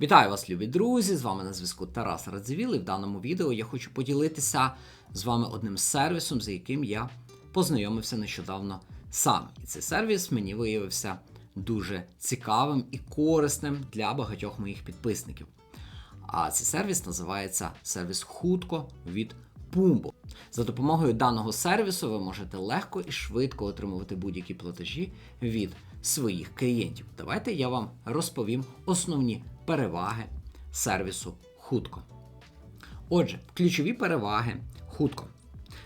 Вітаю вас, любі друзі! З вами на зв'язку Тарас Радзивіл, і в даному відео я хочу поділитися з вами одним сервісом, за яким я познайомився нещодавно сам. І цей сервіс мені виявився дуже цікавим і корисним для багатьох моїх підписників. А цей сервіс називається сервіс Хутко від Pumbo. За допомогою даного сервісу ви можете легко і швидко отримувати будь-які платежі від своїх клієнтів. Давайте я вам розповім основні переваги сервісу Хутко. Отже, ключові переваги Хутко.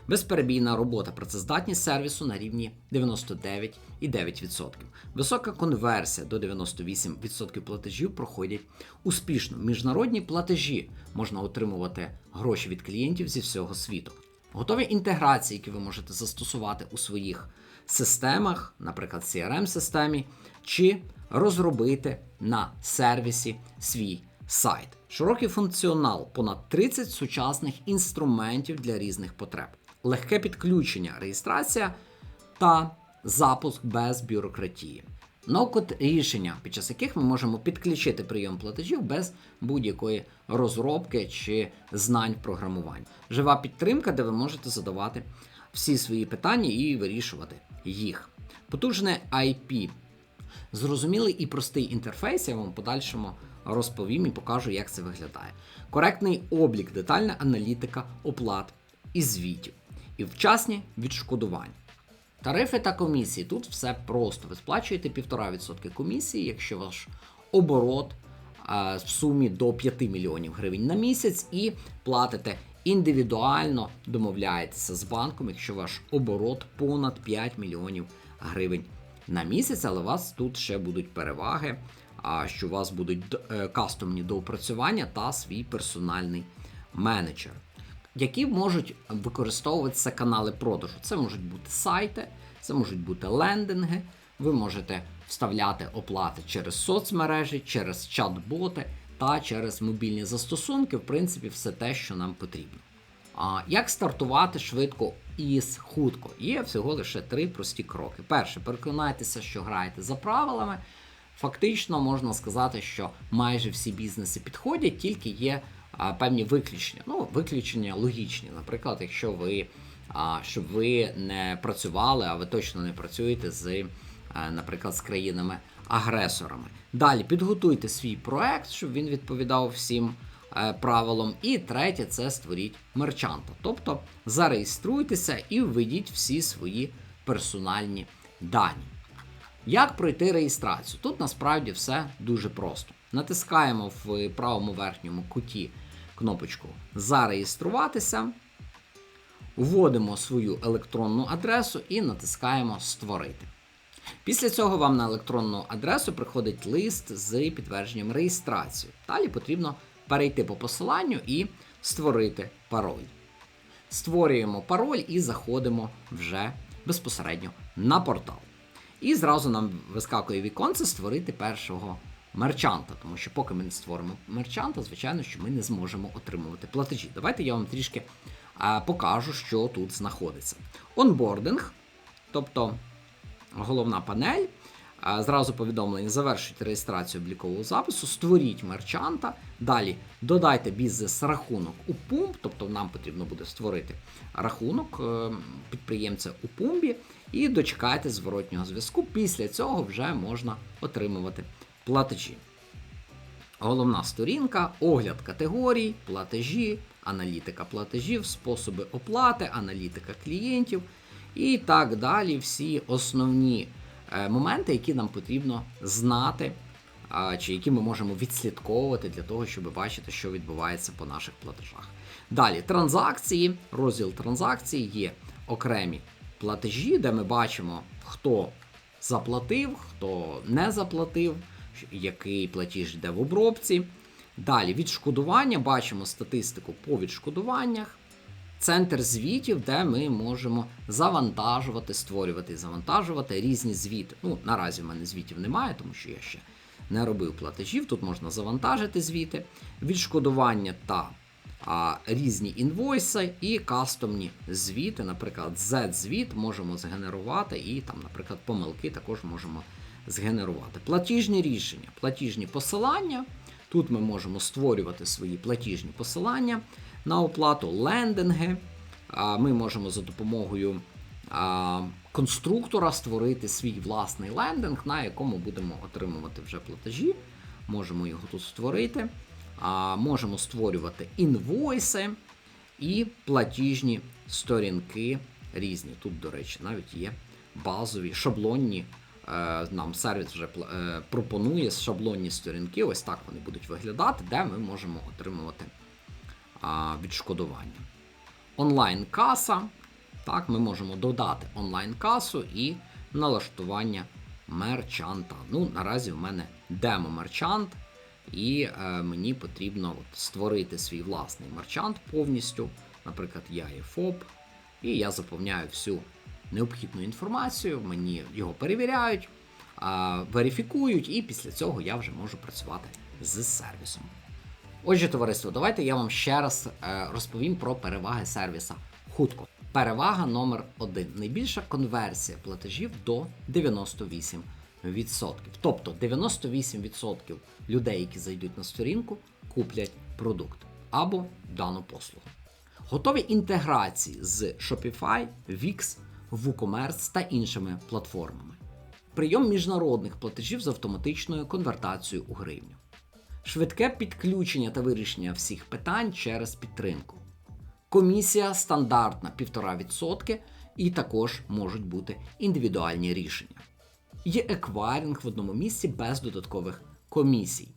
Безперебійна робота, працездатність сервісу на рівні 99,9%. Висока конверсія до 98% платежів проходять успішно. Міжнародні платежі можна отримувати гроші від клієнтів зі всього світу. Готові інтеграції, які ви можете застосувати у своїх системах, наприклад, CRM-системі, чи розробити на сервісі свій сайт. Широкий функціонал, понад 30 сучасних інструментів для різних потреб, легке підключення, реєстрація та запуск без бюрократії. Ноу-код рішення, під час яких ми можемо підключити прийом платежів без будь-якої розробки чи знань програмування. Жива підтримка, де ви можете задавати всі свої питання і вирішувати їх. Потужне IP. Зрозумілий і простий інтерфейс, я вам в подальшому розповім і покажу, як це виглядає. Коректний облік, детальна аналітика оплат і звітів. І вчасні відшкодування. Тарифи та комісії. Тут все просто. Ви сплачуєте 1,5% комісії, якщо ваш оборот а, в сумі до 5 мільйонів гривень на місяць, і платите індивідуально, домовляєтеся з банком, якщо ваш оборот понад 5 мільйонів гривень на місяць, але у вас тут ще будуть переваги, а що у вас будуть е, кастомні доопрацювання та свій персональний менеджер які можуть використовуватися канали продажу. Це можуть бути сайти, це можуть бути лендинги. Ви можете вставляти оплати через соцмережі, через чат-боти та через мобільні застосунки, в принципі, все те, що нам потрібно. А як стартувати швидко і хутко? Є всього лише три прості кроки. Перше, переконайтеся, що граєте за правилами. Фактично можна сказати, що майже всі бізнеси підходять, тільки є а, певні виключення. Ну, виключення логічні. Наприклад, якщо ви а, щоб ви не працювали, а ви точно не працюєте з, а, наприклад, з країнами-агресорами. Далі підготуйте свій проект, щоб він відповідав всім е, правилам. І третє це створіть мерчанта. Тобто зареєструйтеся і введіть всі свої персональні дані. Як пройти реєстрацію? Тут насправді все дуже просто. Натискаємо в правому верхньому куті кнопочку Зареєструватися, вводимо свою електронну адресу і натискаємо Створити. Після цього вам на електронну адресу приходить лист з підтвердженням реєстрації. Далі потрібно перейти по посиланню і створити пароль. Створюємо пароль і заходимо вже безпосередньо на портал. І зразу нам вискакує віконце створити першого мерчанта, тому що поки ми не створимо мерчанта, звичайно, що ми не зможемо отримувати платежі. Давайте я вам трішки а, покажу, що тут знаходиться. Онбординг, тобто головна панель. Зразу повідомлення, завершуйте реєстрацію облікового запису, створіть мерчанта. Далі додайте бізнес-рахунок у пумп, тобто нам потрібно буде створити рахунок е, підприємця у пумбі, і дочекайте зворотнього зв'язку. Після цього вже можна отримувати платежі. Головна сторінка, огляд категорій, платежі, аналітика платежів, способи оплати, аналітика клієнтів і так далі. Всі основні е, моменти, які нам потрібно знати, чи які ми можемо відслідковувати для того, щоб бачити, що відбувається по наших платежах. Далі транзакції, розділ транзакцій є окремі платежі, де ми бачимо, хто заплатив, хто не заплатив, який платіж йде в обробці. Далі відшкодування, бачимо статистику по відшкодуваннях. Центр звітів, де ми можемо завантажувати, створювати і завантажувати різні звіти. Ну, наразі в мене звітів немає, тому що я ще не робив платежів. Тут можна завантажити звіти, відшкодування та а, різні інвойси і кастомні звіти. Наприклад, Z-звіт можемо згенерувати, і там, наприклад, помилки також можемо згенерувати. Платіжні рішення, платіжні посилання. Тут ми можемо створювати свої платіжні посилання на оплату, лендинги. Ми можемо за допомогою конструктора створити свій власний лендинг, на якому будемо отримувати вже платежі. Можемо його тут створити. Можемо створювати інвойси і платіжні сторінки різні. Тут, до речі, навіть є базові шаблонні. е, Нам сервіс вже е, пропонує шаблонні сторінки. Ось так вони будуть виглядати, де ми можемо отримувати відшкодування. Онлайн-каса. Так, ми можемо додати онлайн-касу і налаштування мерчанта. Ну, наразі в мене демо-мерчант, і е, мені потрібно от, створити свій власний мерчант повністю. Наприклад, я є ФОП, і я заповняю всю необхідну інформацію, мені його перевіряють, а, верифікують, і після цього я вже можу працювати з сервісом. Отже, товариство, давайте я вам ще раз е, розповім про переваги сервіса хутко. Перевага номер один. Найбільша конверсія платежів до 98%. Тобто 98% людей, які зайдуть на сторінку, куплять продукт або дану послугу. Готові інтеграції з Shopify, Wix, WooCommerce та іншими платформами. Прийом міжнародних платежів з автоматичною конвертацією у гривню. Швидке підключення та вирішення всіх питань через підтримку. Комісія стандартна 1,5% і також можуть бути індивідуальні рішення. Є еквайринг в одному місці без додаткових комісій.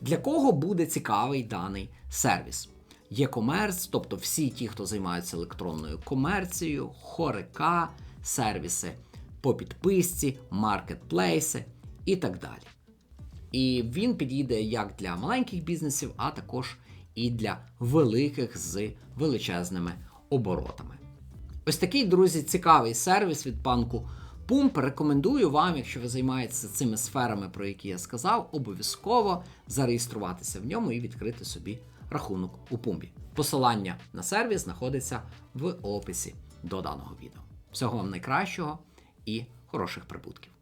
Для кого буде цікавий даний сервіс? Є комерц, тобто всі ті, хто займаються електронною комерцією, хорика, сервіси по підписці, маркетплейси і так далі. І він підійде як для маленьких бізнесів, а також і для великих з величезними оборотами. Ось такий, друзі, цікавий сервіс від банку Pump. Рекомендую вам, якщо ви займаєтеся цими сферами, про які я сказав, обов'язково зареєструватися в ньому і відкрити собі рахунок у Пумбі. Посилання на сервіс знаходиться в описі до даного відео. Всього вам найкращого і хороших прибутків!